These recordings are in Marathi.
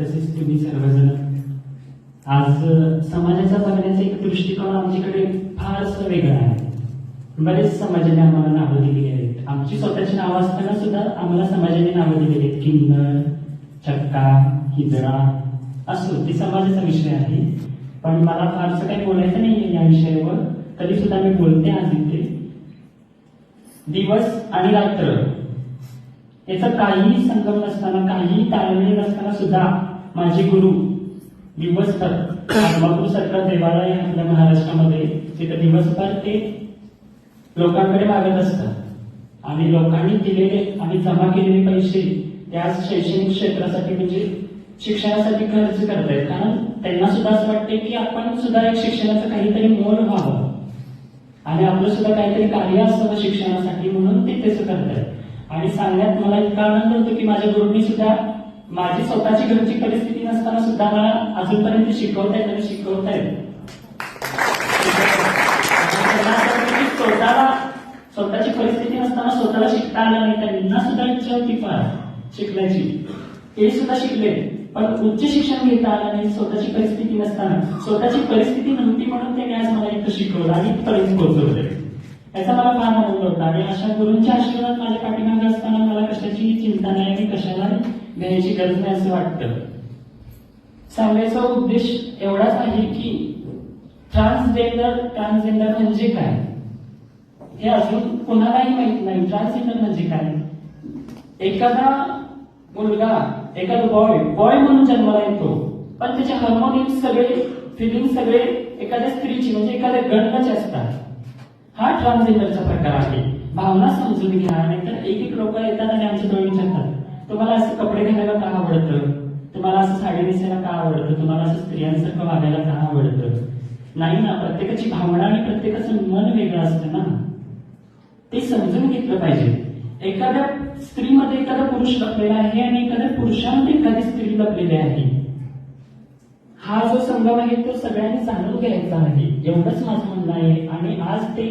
तसेच तुम्ही सर्वजण आज समाजाचा बघण्याचा एक दृष्टिकोन आमच्याकडे फारच वेगळा आहे. बरेच समाजाने आम्हाला नावं दिली आहेत. आमची स्वतःची नावं असताना सुद्धा आम्हाला समाजाने नावं दिलेली आहेत. किन्नर चक्का हिजडा असो ते समाजाचा विषय आहे. पण मला फारसं काही बोलायचं नाही या विषयावर. तरी सुद्धा मी बोलते आज इथे. दिवस आणि रात्र. याचा काहीही संगम नसताना काहीही ताळमेळ नसताना सुद्धा माझे गुरु दिवसभर आत्मापूर सारखा देवालय आपल्या महाराष्ट्रामध्ये तिथं दिवसभर ते लोकांकडे मागत असतात आणि लोकांनी दिलेले आणि जमा केलेले पैसे त्या शैक्षणिक क्षेत्रासाठी म्हणजे शिक्षणासाठी खर्च करतायत. कारण त्यांना सुद्धा असं वाटते की आपण सुद्धा एक शिक्षणाचं काहीतरी मोल व्हावं. आणि आपलं सुद्धा काहीतरी कार्य असावं शिक्षणासाठी म्हणून ते तसं करतायत. आणि सांगण्यात मला इतका आनंद होतो की माझ्या गुरुंनी सुद्धा माझी स्वतःची घरची परिस्थिती नसताना सुद्धा मला अजूनपर्यंत शिकवतायत आणि शिकवतायत. स्वतःला स्वतःची परिस्थिती नसताना स्वतःला शिकता आलं नाही त्यांना सुद्धा इच्छा होती फार शिकण्याची. ते सुद्धा शिकले पण उच्च शिक्षण घेता आलं नाही स्वतःची परिस्थिती नसताना. स्वतःची परिस्थिती नव्हती म्हणून त्यांनी आज मला इथं शिकवलं आणि इथपर्यंत पोहोचवलं याचा मला फार आनंद होता. आणि अशा गुरूंच्या आशीर्वाद माझ्या पाठीमागे असताना मला कशाची चिंता नाही आणि कशाला घ्यायची गरज नाही असं वाटतं. सांगायचा उद्देश एवढाच आहे की ट्रान्सजेंडर ट्रान्सजेंडर म्हणजे काय? हे अजून कोणालाही माहीत नाही. ट्रान्सजेंडर म्हणजे काय? एखादा मुलगा एखादा बॉय बॉय म्हणून जन्माला येतो. पण त्याचे हार्मोनियम सगळे फिलिंग सगळे एखाद्या स्त्रीची म्हणजे एखाद्या गणनाचे असतात. हा ट्रान्सजेंडरचा प्रकार आहे. भावना समजून घ्या नाहीतर एक एक लोक येतात आणि आमच्या डोळे विचारतात तुम्हाला असं कपडे घालायला का आवडतं? तुम्हाला असं साडी नेसायला का आवडतं? तुम्हाला असं स्त्रियांसारखं वागायला का आवडतं? नाही ना प्रत्येकाची भावना आणि प्रत्येकाचं मन वेगळं असतं ना. ते समजून घेतलं पाहिजे. एखाद्या स्त्रीमध्ये एखादा पुरुष लपलेला आहे आणि एखाद्या पुरुषामध्ये एखादी स्त्री लपलेली आहे. हा जो संगम आहे तो सगळ्यांनी जाणून घ्यायचा आहे. एवढंच माझं म्हणणं आहे. आणि आज ते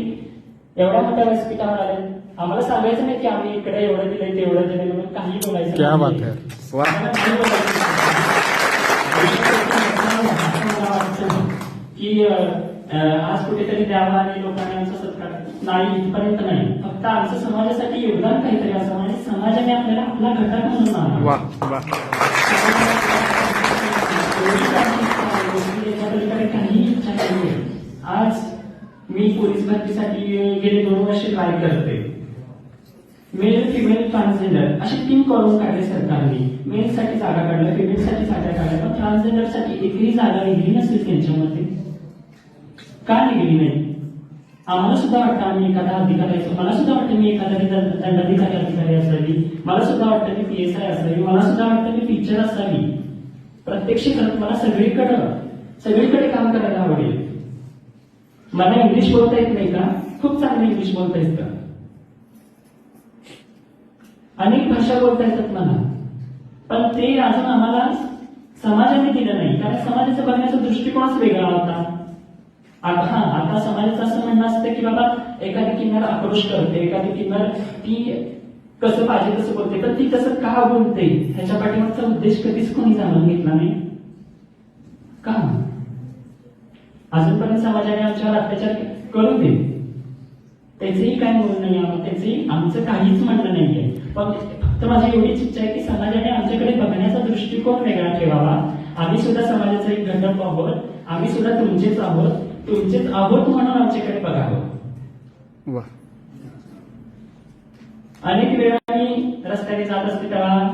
एवढ्या मोठ्या व्यासपीठावर आले. आम्हाला सांगायचं नाही की आम्ही इकडे एवढं दिलंय तेवढं दिलंय म्हणून काही बोलायचं की आज कुठेतरी द्यावा आणि लोकांनी आमचा सत्कार नाही इथपर्यंत नाही. फक्त आमचं समाजासाठी योगदान काहीतरी असावं आणि समाजाने आपल्याला आपला घटक म्हणून मी पोलीस भरतीसाठी गेले दोन वर्ष ट्राय करते. मेल फिमेल ट्रान्सजेंडर असे तीन कॉलम काढले सरकारने. मेल साठी जागा काढल्या फिमेल साठी जागा काढल्या पण ट्रान्सजेंडरसाठी एकही जागा निघली नसेल त्यांच्यामध्ये. का निघली नाही? आम्हाला सुद्धा वाटतं आम्ही एखादा अधिकारी असतो मला सुद्धा वाटतं मी एखादा दंडाधिकारी अधिकारी असावी. मला सुद्धा वाटतं मी पी एस आय असावी. मला सुद्धा वाटतं मी टीचर असावी. प्रत्यक्ष करत मला सगळीकडं सगळीकडे काम करायला आवडेल. मला इंग्लिश बोलता येत नाही का? खूप चांगलं इंग्लिश बोलता येतं. अनेक भाषा बोलता येतात मला. पण ते अजून आम्हाला समाजाने दिलं नाही. कारण समाजाचा बघण्याचा दृष्टिकोनच वेगळा होता. आता हा आता समाजाचं असं म्हणणं असतं की बाबा एखादी किन्नर आक्रोश करते एखादी किन्नर ती कसं पाहिजे तसं बोलते पण ती तसं का बोलते? ह्याच्या पाठीमागचा उद्देश कधीच कोणी जाणून घेतला नाही. का? अजूनपर्यंत समाजाने आमच्यावर अत्याचार करू दे त्याचंही काय म्हणणं नाही आम्हाला त्याचंही आमचं काहीच म्हणणं नाहीये पण फक्त माझी एवढीच इच्छा आहे की समाजाने आमच्याकडे बघण्याचा दृष्टिकोन वेगळा ठेवावा. आम्ही सुद्धा समाजाचा एक घटक आहोत. आम्ही सुद्धा तुमचेच आहोत. तुमचेच आहोत म्हणून आमच्याकडे बघावं. अनेक वेळा मी रस्त्याने जात असते तेव्हा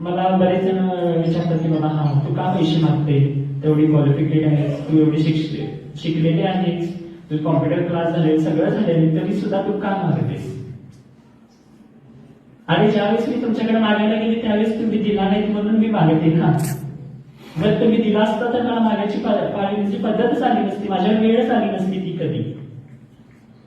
मला बरेच जण विचारतात की बाबा हा तू का पैसे मागते? तेवढी क्वालिफिकेट आहेस तू एवढी शिकले शिकलेली आहेस. तू कॉम्प्युटर क्लास झाले सगळं झाले तरी सुद्धा तू का मागतेस? आणि ज्यावेळेस मी तुमच्याकडे मागायला गेले त्यावेळेस तुम्ही दिला नाहीत म्हणून मी मागते ना जर तुम्ही दिला असता तर मला मागायची पाळण्याची पद्धतच आली नसती माझ्यावर वेळच आली नसती ती कधी.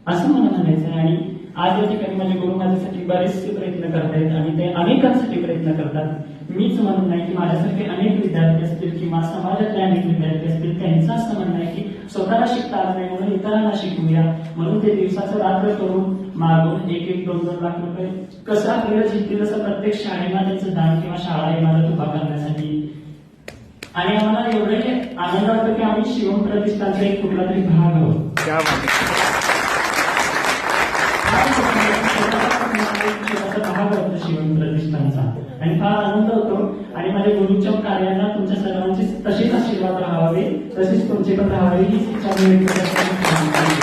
असं मला म्हणायचं आणि आज या ठिकाणी माझे गुरु माझ्यासाठी बरेचसे प्रयत्न करतायत आणि ते अनेकांसाठी प्रयत्न करतात. मीच म्हणत नाही की माझ्यासारखे अनेक विद्यार्थी असतील किंवा समाजातले अनेक विद्यार्थी असतील त्यांचं असं म्हणणं की स्वतःला शिकता आलं नाही म्हणून इतरांना शिकवूया. म्हणून ते दिवसाचं रात्र करून मागून एक एक दोन दोन लाख रुपये कसं आपल्याला जिंकतील असं प्रत्येक शाळेला त्यांचं दान किंवा शाळा इमारत उभा करण्यासाठी. आणि आम्हाला एवढे आनंद वाटतो की आम्ही शिवम प्रतिष्ठानचा एक कुठला तरी भाग आहोत. आणि फार आनंद होतो. आणि माझ्या गुरुच्या कार्यांना तुमच्या सर्वांची तशीच आशीर्वाद राहावे. तशीच तुमची पण राहावी. हीच इच्छा